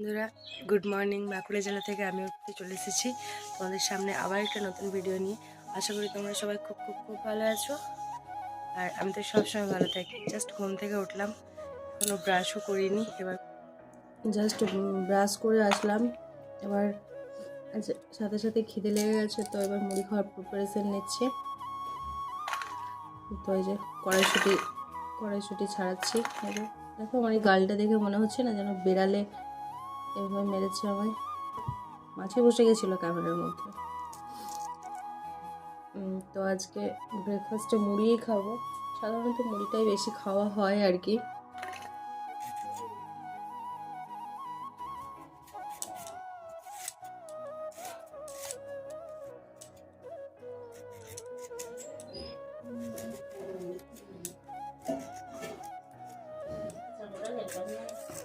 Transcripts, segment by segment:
বন্ধুরা good morning Bankura জেলা থেকে আমি উঠতে চলে এসেছি তোমাদের সামনে আবার একটা নতুন ভিডিও নিয়ে। আশা করি তোমরা সবাই খুব খুব খুব ভালো আছো। আর আমি তো সবসময় ভালো থাকি। জাস্ট ঘুম থেকে উঠলাম কোনো ব্রাশও করিনি। এবার জাস্ট ব্রাশ করে আসলাম। এবার আচ্ছা, সাথে সাথে খিদে লেগে গেছে তো এবার মুড়ি খাওয়ার প্রিপারেশন নিচ্ছে। তো এই যে কড়াইশুটি কড়াইশুটি ছাড়াচ্ছি। দেখো আমার এই গালটা দেখে মনে হচ্ছে না যেন বেড়ালে এভাবে মেরেছে আমায়। মাছি বসে গেছিল ক্যামেরার মধ্যে। তো আজকে ব্রেকফাস্টে মুড়িই খাব। সাধারণত মুড়িটাই বেশি খাওয়া হয় আর কি।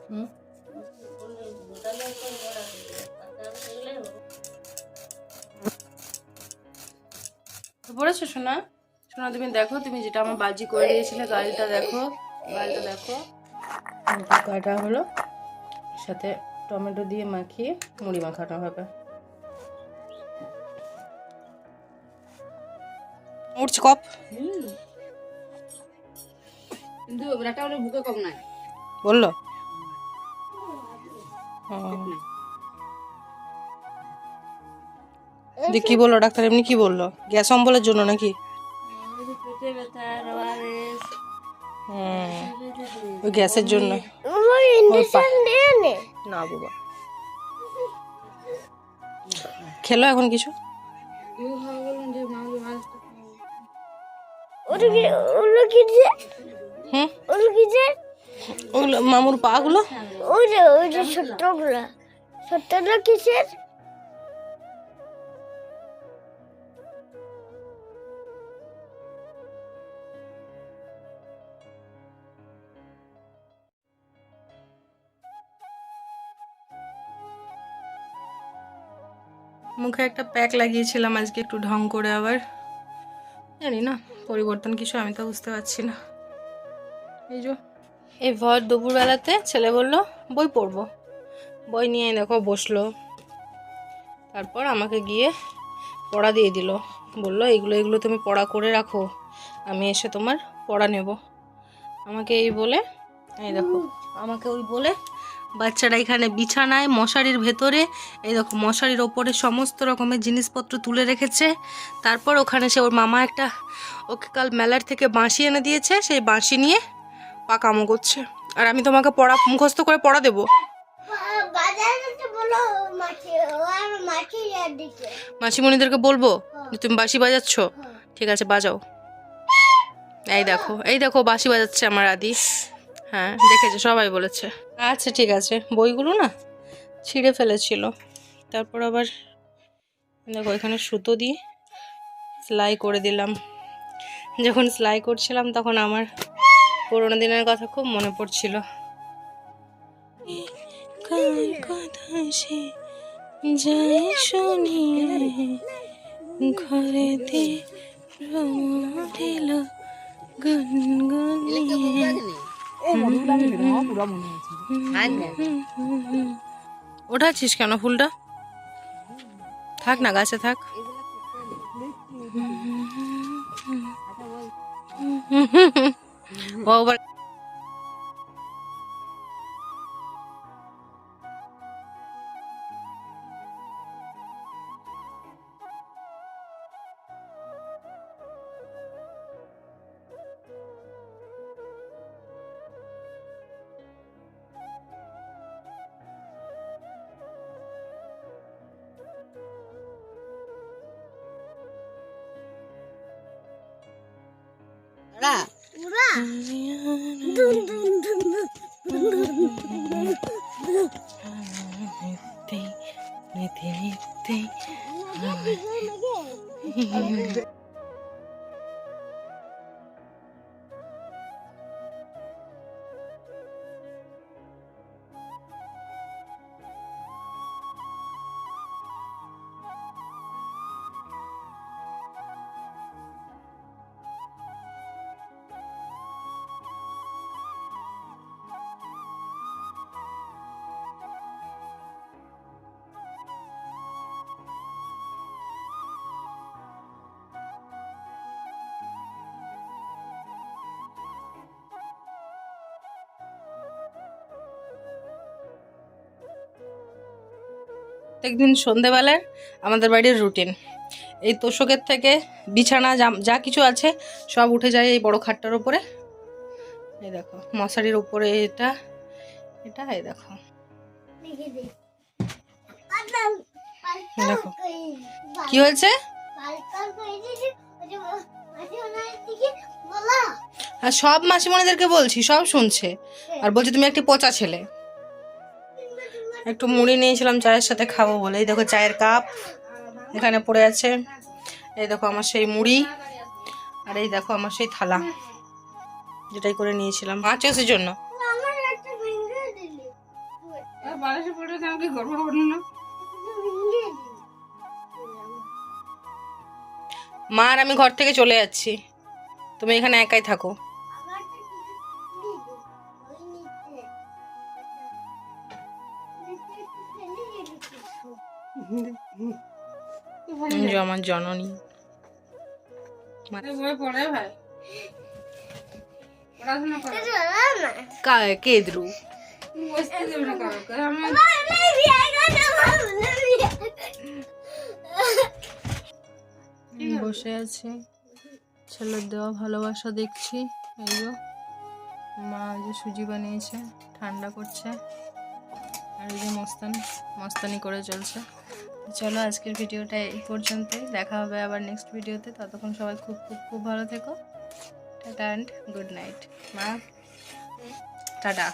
হুম? পড়েছো সোনা? সোনা তুমি দেখো তুমি যেটা আমার বাজি করে দিয়েছিলে গালটা দেখো গালটা দেখো। কাটা হলো সাথে টমেটো দিয়ে মাখিয়ে মুড়ি মাখানো হবে। উঠছে কপ। কিন্তু বুকে কম নাই। বলল? দিয়ে কি বলল ডাক্তার? এমনি কি বলল? গ্যাস অম্বলের জন্য নাকি? ওই গ্যাসের জন্য। পা- না বাবা। খেলো এখন কিছু? কেউ খাওয়া বললেন যে মা মাছটা ওগুলো মুখে একটা প্যাক লাগিয়েছিলাম আজকে একটু ঢং করে আবার। জানি না, পরিবর্তন কিছু আমি তো বুঝতে পারছি না। এই যে, এই ভর দুপুরবেলাতে ছেলে বলল, বই পড়ব। বই নিয়ে দেখো বসল। তারপর আমাকে গিয়ে পড়া দিয়ে দিল। বলল, এগুলো এগুলো তুমি পড়া করে রাখো, আমি এসে তোমার পড়া নেব। আমাকে এই বলে, এই দেখো, আমাকে ওই বলে বাচ্চারা এখানে বিছানায় মশারির ভেতরে এই দেখো মশারির ওপরে সমস্ত রকমের জিনিসপত্র তুলে রেখেছে। তারপর ওখানে সে ওর মামা একটা ওকে কাল মেলার থেকে বাঁশি এনে দিয়েছে সেই বাঁশি নিয়ে পাকামো করছে। আর আমি তোমাকে পড়া মুখস্থ করে পড়া দেবো। মাসিমণিদেরকে বলব যে তুমি বাঁশি বাজাচ্ছ? ঠিক আছে বাজাও। এই দেখো এই দেখো বাঁশি বাজাচ্ছে আমার আদি। হ্যাঁ দেখেছে, সবাই বলেছে। আচ্ছা ঠিক আছে। বইগুলো না ছিঁড়ে ফেলেছিল। তারপর আবার দেখো, এখানে সুতো দিয়ে সেলাই করে দিলাম। যখন সেলাই করছিলাম, তখন আমার পুরোনো দিনের কথা খুব মনে পড়ছিল। কথা সে যায় শুনি ঘরেতে ভ্রমণিল গুনগুনিয়ে। ওঠাচ্ছিস কেন ফুলটা? থাক না গাছে থাক। ও আবার উড়া দুন দুন দুন দুন প্রত্যেক দিন সন্ধেবেলায় আমাদের বাড়ির রুটিন এই তোষকের থেকে বিছানা, যা- কিছু আছে সব উঠে যায় এই বড় খাটটার উপরে। এই দেখো, মশারির উপরে এটা এটা, এই দেখে। দেখো। কি হয়েছে? আর সব মাসিমণিদেরকে বলছি, সব শুনছে। আর বলছে, তুমি একটি পচা ছেলে। একটু মুড়ি নিয়েছিলাম চায়ের সাথে খাব বলে। এই দেখো চায়ের কাপ এখানে পড়ে আছে। এই দেখো আমার সেই মুড়ি আর এই দেখো আমার সেই থালা যেটাই করে নিয়েছিলাম। মাছ ওসের জন্য? মা আর আমি ঘর থেকে চলে যাচ্ছি। তুমি এখানে একাই থাকো। আমার জননী। বসে আছি। ছেলের দেওয়া ভালোবাসা দেখছি। এই মা যে সুজি বানিয়েছে, ঠান্ডা করছে। আর এই যে মস্তান, মস্তানি করে চলছে। চলো আজকের ভিডিওটা এই পর্যন্তই। দেখা হবে আবার নেক্সট ভিডিওতে। ততক্ষণ সবাই খুব খুব খুব ভালো থেকো। টাটা অ্যান্ড গুড নাইট মা। টাটা।